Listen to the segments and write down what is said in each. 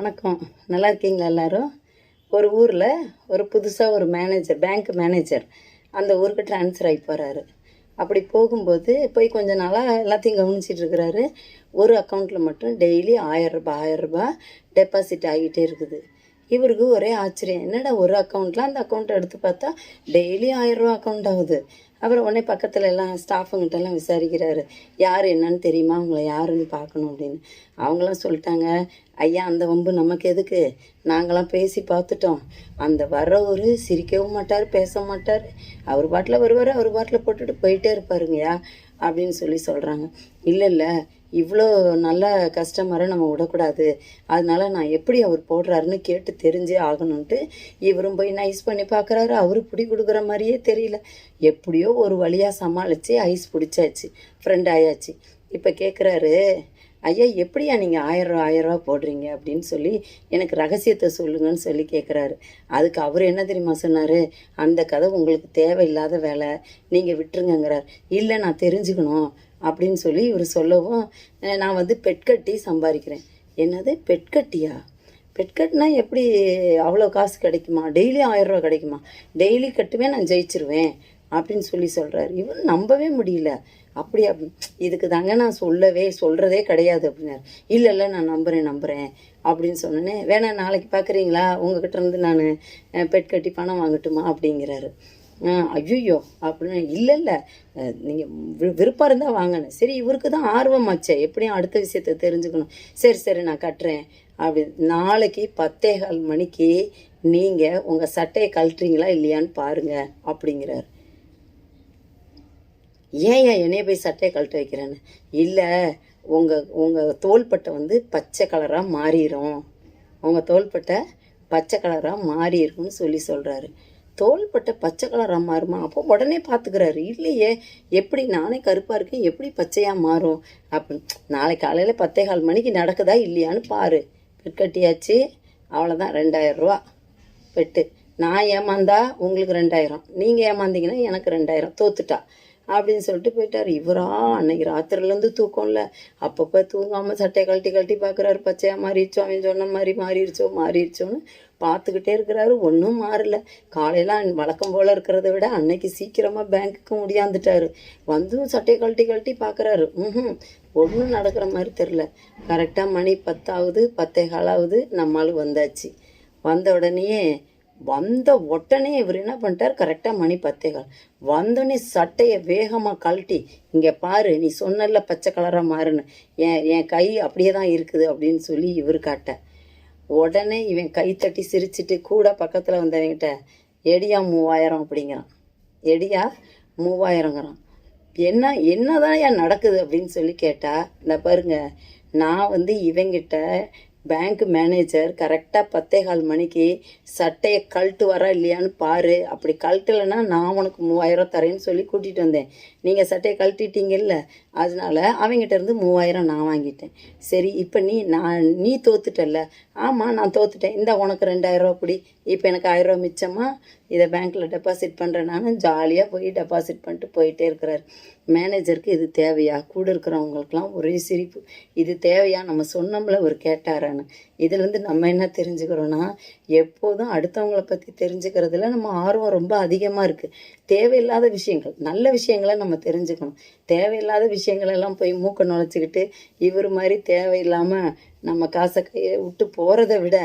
வணக்கம். நல்லா இருக்கீங்களா எல்லாரும்? ஒரு ஊரில் ஒரு புதுசாக ஒரு மேனேஜர் பேங்க் மேனேஜர் அந்த ஊருக்கு ட்ரான்ஸ்ஃபர் ஆகி போகிறாரு அப்படி போகும்போது போய் கொஞ்ச நாளாக எல்லாத்தையும் கவனிச்சிட்டு இருக்கிறாரு. ஒரு அக்கௌண்ட்டில் மட்டும் டெய்லி ஆயிரம் ஆயிரரூபா டெபாசிட் ஆகிட்டே இருக்குது. இவருக்கு ஒரே ஆச்சரியம். என்னடா ஒரு அக்கௌண்ட்டில் அந்த அக்கௌண்ட்டை எடுத்து பார்த்தா டெய்லி ஆயிரரூபா அக்கௌண்ட் ஆகுது. அப்புறம் உடனே பக்கத்தில் எல்லாம் ஸ்டாஃபுங்கிட்ட எல்லாம் விசாரிக்கிறாரு. யார் என்னன்னு தெரியுமா? அவங்கள யாருன்னு பார்க்கணும் அப்படின்னு. அவங்களாம் சொல்லிட்டாங்க ஐயா அந்த வம்பு நமக்கு எதுக்கு? நாங்களாம் பேசி பார்த்துட்டோம். அந்த வர்றவர் சிரிக்கவும் மாட்டார் பேச மாட்டார். அவர் பாட்டில் வருவார் அவர் பாட்டில் போட்டுட்டு போயிட்டே இருப்பாருங்கய்யா. அப்படின்னு சொல்லி சொல்கிறாங்க இல்லை இல்லை இவ்வளோ நல்ல கஸ்டமரை நம்ம விடக்கூடாது. அதனால நான் எப்படி அவர் போடுறாருன்னு கேட்டு தெரிஞ்சே ஆகணுன்ட்டு இவரும் போய் நைஸ் பண்ணி பார்க்குறாரு அவரு பிடி கொடுக்குற மாதிரியே தெரியல. எப்படியோ ஒரு வழியாக சமாளித்து ஐஸ் பிடிச்சாச்சு. ஃப்ரெண்ட் ஆயாச்சு. இப்போ கேட்குறாரு ஐயா எப்படியா நீங்கள் ஆயிரம் ரூபா ஆயிரம் ரூபா போடுறீங்க அப்படின்னு சொல்லி எனக்கு ரகசியத்தை சொல்லுங்கன்னு சொல்லி கேட்குறாரு அதுக்கு அவர் என்ன தெரியுமா சொன்னார்? அந்த கதை உங்களுக்கு தேவையில்லாத வேலை நீங்கள் விட்டுருங்கங்கிறார். இல்லை நான் தெரிஞ்சுக்கணும் அப்படின்னு சொல்லி இவர் சொல்லவும் நான் வந்து பெட்கட்டி சம்பாதிக்கிறேன். என்னது? பெட்கட்டியா? பெட்கட்னா எப்படி அவ்வளோ காசு கிடைக்குமா? டெய்லி ஆயிரம் ரூபா கிடைக்குமா? டெய்லி கட்டுவேன் நான் ஜெயிச்சிருவேன். அப்படின்னு சொல்லி சொல்கிறாரு இவர் நம்பவே முடியல. அப்படி இதுக்கு தாங்க நான் சொல்லவே சொல்கிறதே கிடையாது அப்படின்னாரு. இல்லை இல்லை நான் நம்புகிறேன் நம்புகிறேன் அப்படின்னு சொன்னோன்னே வேணா நாளைக்கு பார்க்குறீங்களா உங்ககிட்ட இருந்து நான் பெட் கட்டி பணம் வாங்கட்டுமா? அப்படிங்கிறாரு. ஐயோ அப்படின்னு இல்லை இல்லை நீங்கள் விருப்பம் இருந்தால் வாங்கினேன் சரி இவருக்கு தான் ஆர்வமாச்சே. எப்படியும் அடுத்த விஷயத்தை தெரிஞ்சுக்கணும். சரி சரி நான் கட்டுறேன். அப்படி நாளைக்கு பத்தே கால் மணிக்கு நீங்கள் உங்கள் சட்டையை கழட்டுறீங்களா இல்லையான்னு பாருங்கள் அப்படிங்கிறாரு. ஏன் ஏன் என்னைய போய் சட்டையை கழட்ட வைக்கிறேன்னு? இல்லை உங்கள் உங்கள் தோள்பட்டை வந்து பச்சை கலராக மாறிடும் உங்கள் தோள்பட்டை பச்சை கலராக மாறிடும்னு சொல்லி சொல்கிறாரு தோள்பட்டை பச்சை கலராக மாறுமா? அப்போ உடனே பார்த்துக்கிறாரு இல்லையே எப்படி நானே கருப்பாக இருக்கேன் எப்படி பச்சையாக மாறும்? அப்படின்னு நாளை காலையில் பத்தே கால் மணிக்கு நடக்குதா இல்லையான்னு பாரு. பெட் கட்டியாச்சு. அவ்வளோதான் ரெண்டாயிரரூவா பெட்டு. நான் ஏமாந்தா உங்களுக்கு ரெண்டாயிரம். நீங்கள் ஏமாந்தீங்கன்னா எனக்கு ரெண்டாயிரம். தோத்துட்டா. அப்படின்னு சொல்லிட்டு போயிட்டார். இவரா அன்னைக்கு ராத்திரிலேருந்து தூக்கம் இல்லை அப்பப்போ தூங்காமல் சட்டையை கழட்டி கழட்டி பார்க்குறாரு பச்சையாக மாறிடுச்சோ அவன் சொன்ன மாதிரி மாறிடுச்சோ மாறிடுச்சோன்னு பார்த்துக்கிட்டே இருக்கிறாரு. ஒன்றும் மாறல. காலையில் வழக்கம் போல் இருக்கிறத விட அன்னைக்கு சீக்கிரமாக பேங்க்குக்கு முடியாந்துட்டாரு. வந்தும் சட்டையை கழட்டி கழட்டி பார்க்குறாரு ம் ஒன்றும் நடக்கிற மாதிரி தெரில கரெக்டாக மணி பத்தாவது பத்தே காலாவது நம்மளும் வந்தாச்சு. வந்த உடனேயே வந்த உடனே இவர் என்ன பண்ணிட்டார்? கரெக்டாக மணி பத்தேகால். வந்தோடனே சட்டையை வேகமாக கழட்டி இங்கே பாரு நீ சொன்னல பச்சை கலராக மாறுன்னு. என் என் கை அப்படியே தான் இருக்குது அப்படின்னு சொல்லி இவர் காட்ட. உடனே இவன் கை தட்டி சிரிச்சிட்டு கூட பக்கத்தில் வந்தவங்கிட்ட எடியா மூவாயிரம் அப்படிங்கிறான். எடியா மூவாயிரங்கிறான். என்ன என்னதான் ஏன் நடக்குது? அப்படின்னு சொல்லி கேட்டால் இந்த பாருங்க நான் வந்து இவங்கிட்ட பேங்க் மேனேஜர் கரெக்டாக பத்தே கால் மணிக்கு சட்டையை கழட்டு வரா இல்லையான்னு பாரு. அப்படி கழட்டலைன்னா நான் உனக்கு மூவாயிரம் தரேன்னு சொல்லி கூட்டிகிட்டு வந்தேன். நீங்கள் சட்டையை கழட்டிட்டீங்கல்ல அதனால அவங்ககிட்ட இருந்து மூவாயிரம் நான் வாங்கிட்டேன். சரி இப்போ நீ நான் நீ தோத்துட்டல்ல. ஆமாம் நான் தோத்துட்டேன். இந்த உனக்கு ரெண்டாயிரரூவா பிடி இப்போ எனக்கு ஆயிரம் மிச்சமாக இதை பேங்க்கில் டெபாசிட் பண்ணுறேன் நான் ஜாலியாக போய் டெபாசிட் பண்ணிட்டு போயிட்டே இருக்கிறார். மேனேஜருக்கு இது தேவையா? கூட இருக்கிறவங்களுக்குலாம் ஒரே சிரிப்பு. இது தேவையா? நம்ம சொன்னோம்ல ஒரு கேட்டாரான்னு. இதுலேருந்து நம்ம என்ன தெரிஞ்சுக்கிறோன்னா எப்போதும் அடுத்தவங்கள பற்றி தெரிஞ்சுக்கிறதுல நம்ம ஆர்வம் ரொம்ப அதிகமாக இருக்குது தேவையில்லாத விஷயங்கள் நல்ல விஷயங்களை நம்ம தெரிஞ்சுக்கணும். தேவையில்லாத விஷயங்களெல்லாம் போய் மூக்க நுழைச்சிக்கிட்டு இவர் மாதிரி தேவையில்லாமல் நம்ம காசை கையை விட்டு போகிறத விட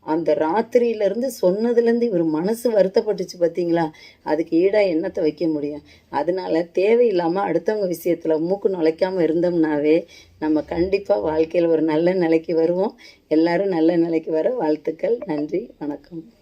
அந்த ராத்திரியிலேருந்து சொன்னதுலேருந்து இவர் மனசு வருத்தப்பட்டுச்சு பார்த்தீங்களா? அதுக்கு ஈடாக என்னத்தை வைக்க முடியும்? அதனால தேவையில்லாமல் அடுத்தவங்க விஷயத்தில் மூக்கு நுழைக்காமல் இருந்தோம்னாவே நம்ம கண்டிப்பாக வாழ்க்கையில் ஒரு நல்ல நிலைக்கு வருவோம். எல்லாரும் நல்ல நிலைக்கு வர வாழ்த்துக்கள். நன்றி. வணக்கம்.